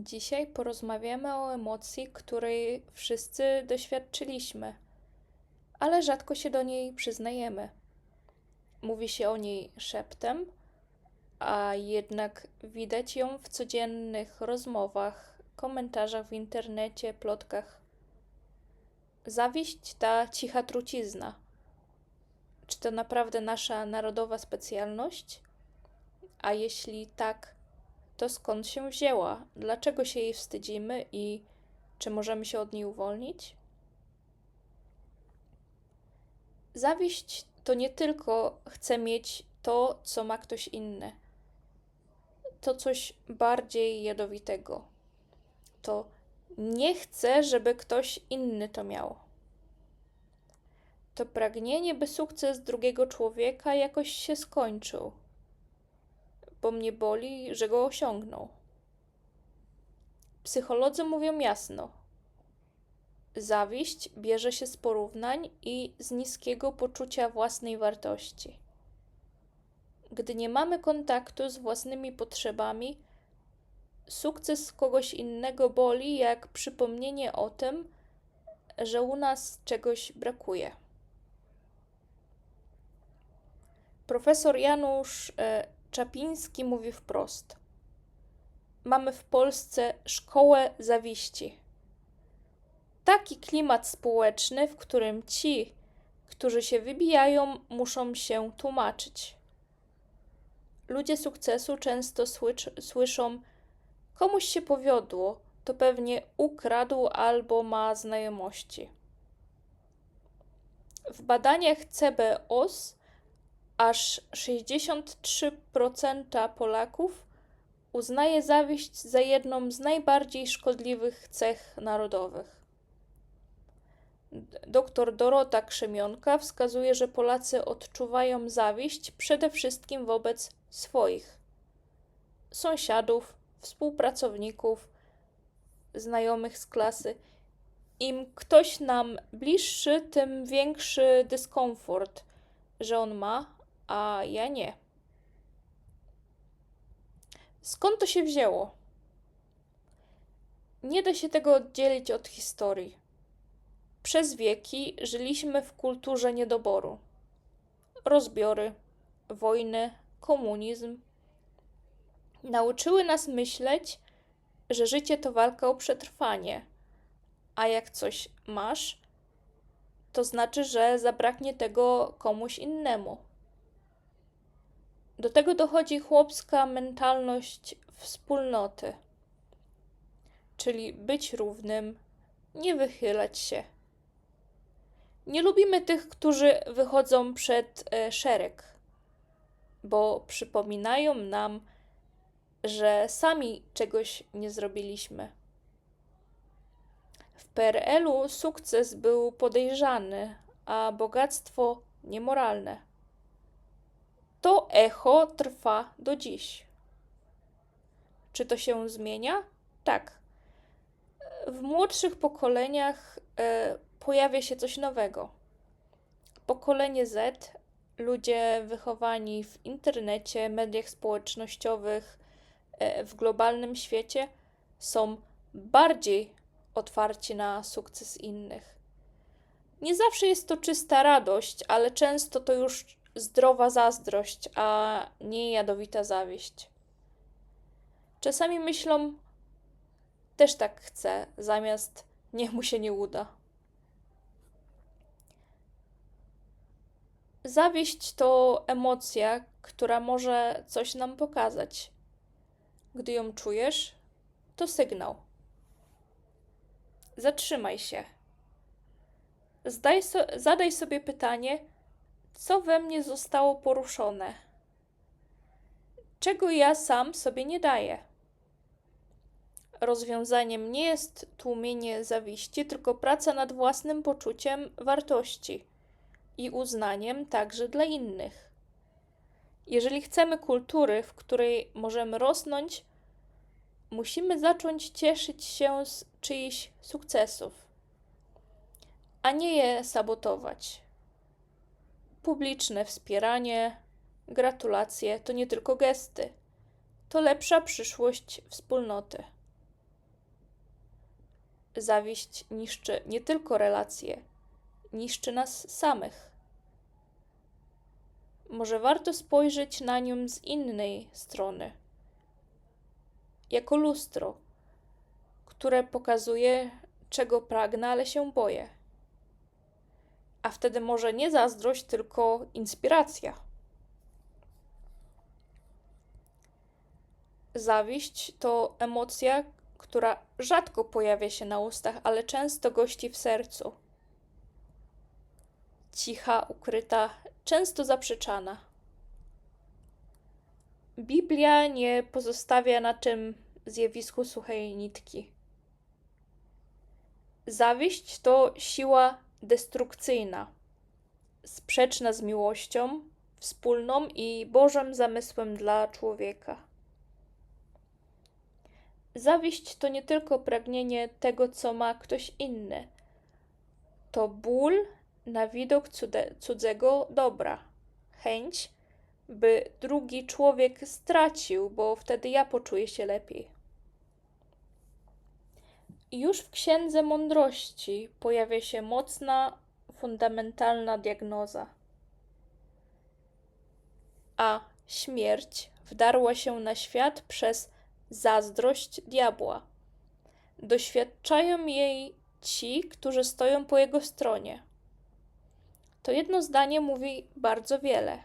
Dzisiaj porozmawiamy o emocji, której wszyscy doświadczyliśmy, ale rzadko się do niej przyznajemy. Mówi się o niej szeptem, a jednak widać ją w codziennych rozmowach, komentarzach w internecie, plotkach. Zawiść ta cicha trucizna. Czy to naprawdę nasza narodowa specjalność? A jeśli tak, to skąd się wzięła? Dlaczego się jej wstydzimy i czy możemy się od niej uwolnić? Zawiść to nie tylko chce mieć to, co ma ktoś inny. To coś bardziej jadowitego. To nie chce, żeby ktoś inny to miał. To pragnienie, by sukces drugiego człowieka jakoś się skończył bo mnie boli, że go osiągnął. Psycholodzy mówią jasno. Zawiść bierze się z porównań i z niskiego poczucia własnej wartości. Gdy nie mamy kontaktu z własnymi potrzebami, sukces kogoś innego boli jak przypomnienie o tym, że u nas czegoś brakuje. Profesor Janusz e, Czapiński mówi wprost: Mamy w Polsce szkołę zawiści. Taki klimat społeczny, w którym ci, którzy się wybijają, muszą się tłumaczyć. Ludzie sukcesu często słyszą: Komuś się powiodło, to pewnie ukradł albo ma znajomości. W badaniach CBOS aż 63% Polaków uznaje zawiść za jedną z najbardziej szkodliwych cech narodowych. Doktor Dorota Krzemionka wskazuje, że Polacy odczuwają zawiść przede wszystkim wobec swoich sąsiadów, współpracowników, znajomych z klasy. Im ktoś nam bliższy, tym większy dyskomfort, że on ma, a ja nie. Skąd to się wzięło? Nie da się tego oddzielić od historii. Przez wieki żyliśmy w kulturze niedoboru. Rozbiory, wojny, komunizm nauczyły nas myśleć, że życie to walka o przetrwanie, a jak coś masz, to znaczy, że zabraknie tego komuś innemu. Do tego dochodzi chłopska mentalność wspólnoty, czyli być równym, nie wychylać się. Nie lubimy tych, którzy wychodzą przed e, szereg, bo przypominają nam, że sami czegoś nie zrobiliśmy. W PRL-u sukces był podejrzany, a bogactwo niemoralne. To echo trwa do dziś. Czy to się zmienia? Tak. W młodszych pokoleniach e, pojawia się coś nowego. Pokolenie Z, ludzie wychowani w internecie, mediach społecznościowych, e, w globalnym świecie, są bardziej otwarci na sukces innych. Nie zawsze jest to czysta radość, ale często to już zdrowa zazdrość, a nie jadowita zawiść. Czasami myślą, też tak chcę, zamiast niech mu się nie uda. Zawieść to emocja, która może coś nam pokazać. Gdy ją czujesz, to sygnał. Zatrzymaj się. Zdaj so, zadaj sobie pytanie, co we mnie zostało poruszone, czego ja sam sobie nie daję. Rozwiązaniem nie jest tłumienie zawiści, tylko praca nad własnym poczuciem wartości i uznaniem także dla innych. Jeżeli chcemy kultury, w której możemy rosnąć, musimy zacząć cieszyć się z czyichś sukcesów, a nie je sabotować. Publiczne wspieranie, gratulacje to nie tylko gesty, to lepsza przyszłość wspólnoty. Zawiść niszczy nie tylko relacje, niszczy nas samych. Może warto spojrzeć na nią z innej strony, jako lustro, które pokazuje, czego pragnę, ale się boję. A wtedy może nie zazdrość, tylko inspiracja. Zawiść to emocja, która rzadko pojawia się na ustach, ale często gości w sercu. Cicha, ukryta, często zaprzeczana. Biblia nie pozostawia na tym zjawisku suchej nitki. Zawiść to siła destrukcyjna, sprzeczna z miłością, wspólną i Bożym zamysłem dla człowieka. Zawiść to nie tylko pragnienie tego, co ma ktoś inny. To ból na widok cudzego dobra, chęć, by drugi człowiek stracił, bo wtedy ja poczuję się lepiej. Już w Księdze Mądrości pojawia się mocna, fundamentalna diagnoza. A śmierć wdarła się na świat przez zazdrość diabła. Doświadczają jej ci, którzy stoją po jego stronie. To jedno zdanie mówi bardzo wiele.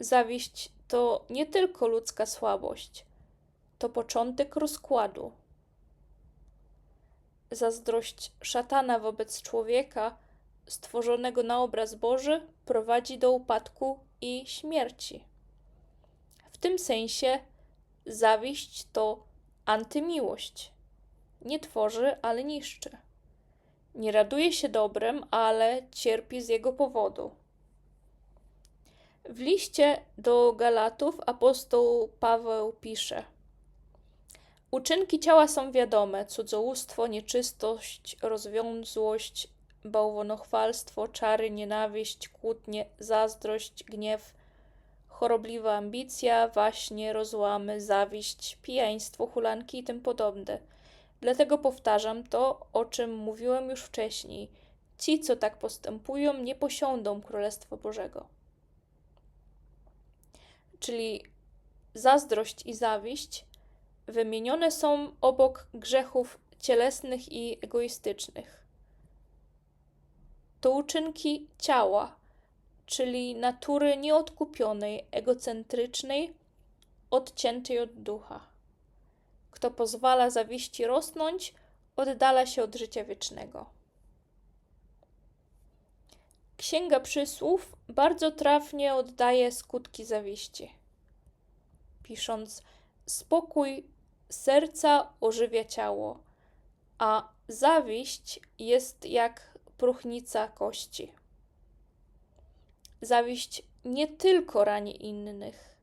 Zawiść to nie tylko ludzka słabość, to początek rozkładu. Zazdrość szatana wobec człowieka, stworzonego na obraz Boży, prowadzi do upadku i śmierci. W tym sensie Zawiść to antymiłość. Nie tworzy, ale niszczy. Nie raduje się dobrem, ale cierpi z jego powodu. W liście do Galatów apostoł Paweł pisze: Uczynki ciała są wiadome: cudzołóstwo, nieczystość, rozwiązłość, bałwonochwalstwo, czary, nienawiść, kłótnie, zazdrość, gniew chorobliwa ambicja, waśnie, rozłamy, zawiść, pijaństwo, hulanki i tym podobne. Dlatego powtarzam to, o czym mówiłem już wcześniej. Ci, co tak postępują, nie posiądą Królestwa Bożego. Czyli zazdrość i zawiść wymienione są obok grzechów cielesnych i egoistycznych. To uczynki ciała, czyli natury nieodkupionej, egocentrycznej, odciętej od ducha. Kto pozwala zawiści rosnąć, oddala się od życia wiecznego. Księga Przysłów bardzo trafnie oddaje skutki zawiści, pisząc: Spokój serca ożywia ciało, a zawiść jest jak próchnica kości. Zawiść nie tylko rani innych,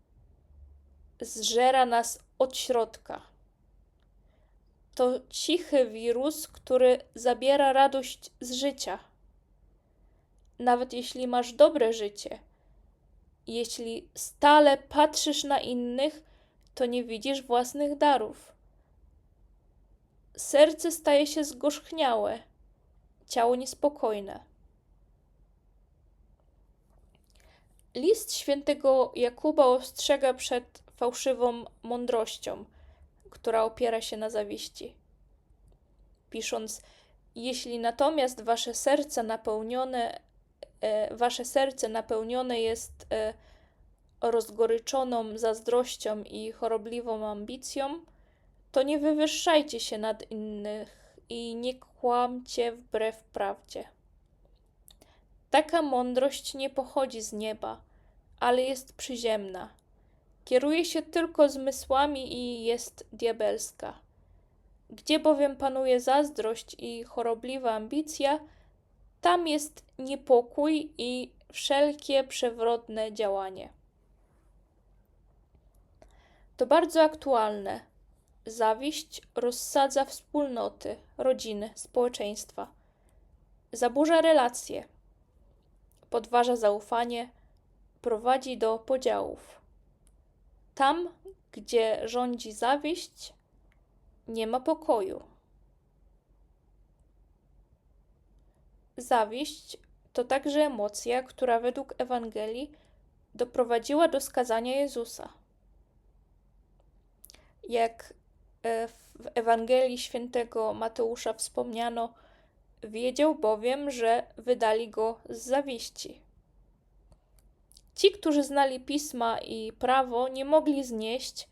zżera nas od środka. To cichy wirus, który zabiera radość z życia. Nawet jeśli masz dobre życie, jeśli stale patrzysz na innych, to nie widzisz własnych darów. Serce staje się zgorzchniałe, ciało niespokojne. List świętego Jakuba ostrzega przed fałszywą mądrością, która opiera się na zawiści. Pisząc: Jeśli natomiast wasze serce napełnione, e, wasze serce napełnione jest e, rozgoryczoną zazdrością i chorobliwą ambicją, to nie wywyższajcie się nad innych i nie kłamcie wbrew prawdzie. Taka mądrość nie pochodzi z nieba, ale jest przyziemna. Kieruje się tylko zmysłami i jest diabelska. Gdzie bowiem panuje zazdrość i chorobliwa ambicja, tam jest niepokój i wszelkie przewrotne działanie. To bardzo aktualne. Zawiść rozsadza wspólnoty, rodziny, społeczeństwa. Zaburza relacje podważa zaufanie, prowadzi do podziałów. Tam, gdzie rządzi zawiść, nie ma pokoju. Zawiść to także emocja, która według Ewangelii doprowadziła do skazania Jezusa. Jak e, w Ewangelii świętego Mateusza wspomniano, wiedział bowiem, że wydali go z zawiści. Ci, którzy znali pisma i prawo, nie mogli znieść,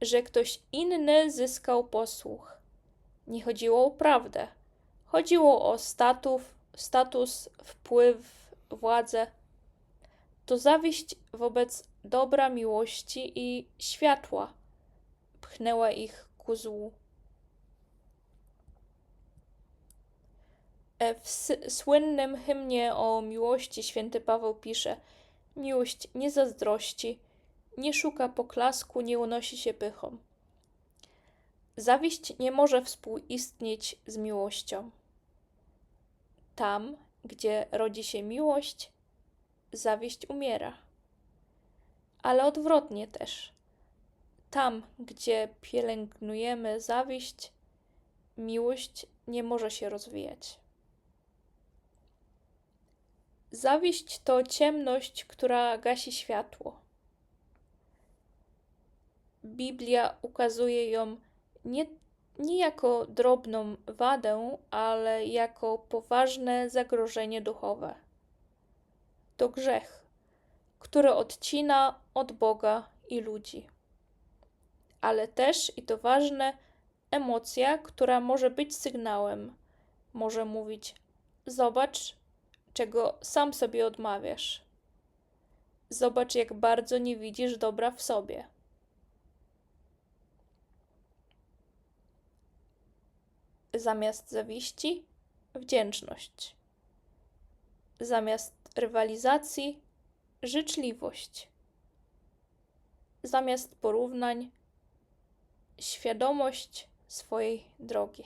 że ktoś inny zyskał posłuch. Nie chodziło o prawdę, chodziło o statów, status, wpływ, władzę. To zawiść wobec dobra miłości i światła pchnęła ich ku złu. E, W słynnym hymnie o miłości święty Paweł pisze: Miłość nie zazdrości, nie szuka poklasku, nie unosi się pychą. Zawiść nie może współistnieć z miłością. Tam, gdzie rodzi się miłość, zawiść umiera. Ale odwrotnie też. Tam, gdzie pielęgnujemy zawiść, miłość nie może się rozwijać. Zawiść to ciemność, która gasi światło. Biblia ukazuje ją nie, nie jako drobną wadę, ale jako poważne zagrożenie duchowe. To grzech, który odcina od Boga i ludzi. Ale też, i to ważne, emocja, która może być sygnałem, może mówić: Zobacz, czego sam sobie odmawiasz. Zobacz, jak bardzo nie widzisz dobra w sobie. Zamiast zawiści, wdzięczność. Zamiast rywalizacji, życzliwość. Zamiast porównań, świadomość swojej drogi.